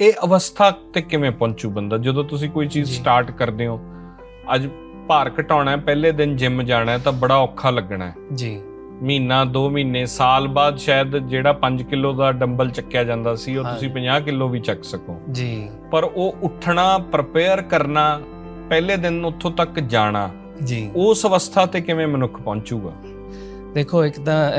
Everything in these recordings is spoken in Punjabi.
ਇਹ ਅਵਸਥਾ ਤੇ ਕਿਵੇਂ ਪਹੁੰਚੂ ਬੰਦਾ? ਜਦੋਂ ਤੁਸੀਂ ਕੋਈ ਚੀਜ਼। ਸਟਾਰਟ ਕਰਦੇ ਹੋ ਅੱਜ ਭਾਰ ਘਟਾਉਣਾ ਹੈ ਪਹਿਲੇ ਦਿਨ ਜਿਮ ਜਾਣਾ ਹੈ ਤਾਂ ਬੜਾ ਔਖਾ ਲੱਗਣਾ ਹੈ। ਜੀ। ਮਹੀਨਾ 2 ਮਹੀਨੇ ਸਾਲ ਬਾਅਦ ਸ਼ਾਇਦ ਜਿਹੜਾ 5 ਕਿਲੋ ਦਾ ਡੰਬਲ ਚੱਕਿਆ ਜਾਂਦਾ ਸੀ ਉਹ ਤੁਸੀਂ 50 ਕਿਲੋ ਵੀ ਚੱਕ ਸਕੋ। ਜੀ। ਪਰ ਉਹ ਉੱਠਣਾ ਪ੍ਰਪੇਅਰ ਕਰਨਾ ਪਹਿਲੇ ਦਿਨ ਉੱਥੋਂ ਤੱਕ ਜਾਣਾ ਜੀ। ਉਸ ਅਵਸਥਾ ਤੇ ਕਿਵੇਂ ਮਨੁੱਖ ਪਹੁੰਚੂਗਾ? ਦੇਖੋ ਇੱਕ ਤਾਂ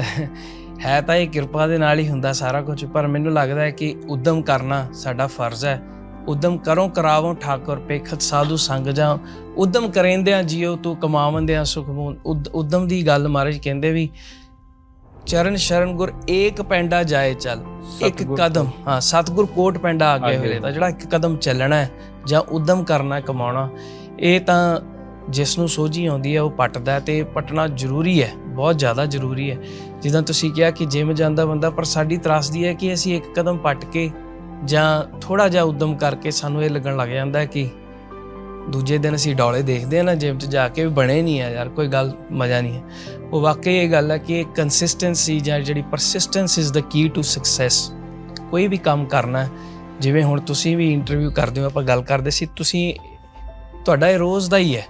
ਹੈ ਤਾਂ ਇਹ ਕਿਰਪਾ ਦੇ ਨਾਲ ਹੀ ਹੁੰਦਾ ਸਾਰਾ ਕੁਝ ਪਰ ਮੈਨੂੰ ਲੱਗਦਾ ਹੈ ਕਿ ਉਦਮ ਕਰਨਾ ਸਾਡਾ ਫਰਜ਼ ਹੈ। ਉਦਮ ਕਰੋ ਕਰਾਵੋ ਠਾਕੁਰ ਪੇਖਤ ਸਾਧੂ ਸੰਗ ਜਾ ਉਦਮ ਕਰੇਂਦਿਆਂ ਜਿਉ ਤੂੰ ਕਮਾਵੰਦਿਆਂ ਸੁਖ ਮੂਨ ਉਦ- ਉਦਮ ਦੀ ਗੱਲ ਮਹਾਰਾਜ ਕਹਿੰਦੇ ਵੀ ਚਰਨ ਸ਼ਰਨ ਗੁਰ ਏਕ ਪੈਂਡਾ ਜਾਏ ਚੱਲ। ਇੱਕ ਕਦਮ ਹਾਂ ਸਤਿਗੁਰ ਕੋਟ ਪੈਂਡਾ ਅੱਗੇ ਹੋਏ ਤਾਂ ਜਿਹੜਾ ਇੱਕ ਕਦਮ ਚੱਲਣਾ ਹੈ ਜਾਂ ਉਦਮ ਕਰਨਾ ਕਮਾਉਣਾ ਇਹ ਤਾਂ ਜਿਸ ਨੂੰ ਸੋਝੀ ਆਉਂਦੀ ਹੈ, ਉਹ ਪੱਟਦਾ ਹੈ ਤੇ ਪਟਣਾ ਜ਼ਰੂਰੀ ਹੈ, ਬਹੁਤ ਜ਼ਿਆਦਾ ਜ਼ਰੂਰੀ ਹੈ। ਜਿੱਦਾਂ ਤੁਸੀਂ ਕਿਹਾ ਕਿ ਜਿਮ ਜਾਂਦਾ ਬੰਦਾ, ਪਰ ਸਾਡੀ ਤਰਾਸਦੀ ਹੈ ਕਿ ਅਸੀਂ ਇੱਕ ਕਦਮ ਪੱਟ ਕੇ ਜਾਂ ਥੋੜਾ ਜਿਹਾ ਉਦਮ ਕਰਕੇ ਸਾਨੂੰ ਇਹ ਲੱਗਣ ਲੱਗ ਜਾਂਦਾ ਹੈ ਕਿ ਦੂਜੇ ਦਿਨ ਅਸੀਂ ਡੌਲੇ ਦੇਖਦੇ ਆ ਨਾ ਜਿਮ 'ਚ ਜਾ ਕੇ ਵੀ ਬਣੇ ਨਹੀਂ ਆ ਯਾਰ, ਕੋਈ ਗੱਲ, ਮਜ਼ਾ ਨਹੀਂ ਹੈ। ਉਹ ਵਾਕਈ ਇਹ ਗੱਲ ਹੈ ਕਿ ਕੰਸਿਸਟੈਂਸੀ ਜਾਂ ਜਿਹੜੀ persistence is the key to success ਕੋਈ ਵੀ ਕੰਮ ਕਰਨਾ, ਜਿਵੇਂ ਹੁਣ ਤੁਸੀਂ ਵੀ ਇੰਟਰਵਿਊ ਕਰਦੇ ਹੋ, ਆਪਾਂ ਗੱਲ ਕਰਦੇ ਸੀ, ਤੁਸੀਂ, ਤੁਹਾਡਾ ਇਹ ਰੋਜ਼ ਦਾ ਹੀ ਹੈ।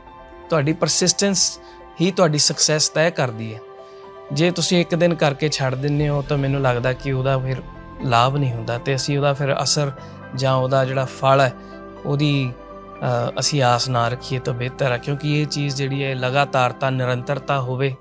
ਤੁਹਾਡੀ ਪਰਸਿਸਟੈਂਸ ਹੀ ਤੁਹਾਡੀ ਸਕਸੈਸ ਤੈਅ ਕਰਦੀ ਹੈ। ਜੇ ਤੁਸੀਂ ਇੱਕ ਦਿਨ ਕਰਕੇ ਛੱਡ ਦਿੰਦੇ ਹੋ, ਤਾਂ ਮੈਨੂੰ ਲੱਗਦਾ ਕਿ ਉਹਦਾ ਫਿਰ ਲਾਭ ਨਹੀਂ ਹੁੰਦਾ ਤੇ ਅਸੀਂ ਉਹਦਾ ਫਿਰ ਅਸਰ ਜਾਂ ਉਹਦਾ ਜਿਹੜਾ ਫਲ ਹੈ, ਉਹਦੀ ਅਸੀਂ ਆਸ ਨਾ ਰੱਖੀਏ ਤਾਂ ਬਿਹਤਰ ਹੈ, ਕਿਉਂਕਿ ਇਹ ਚੀਜ਼ ਜਿਹੜੀ ਹੈ ਲਗਾਤਾਰਤਾ ਨਿਰੰਤਰਤਾ ਹੋਵੇ।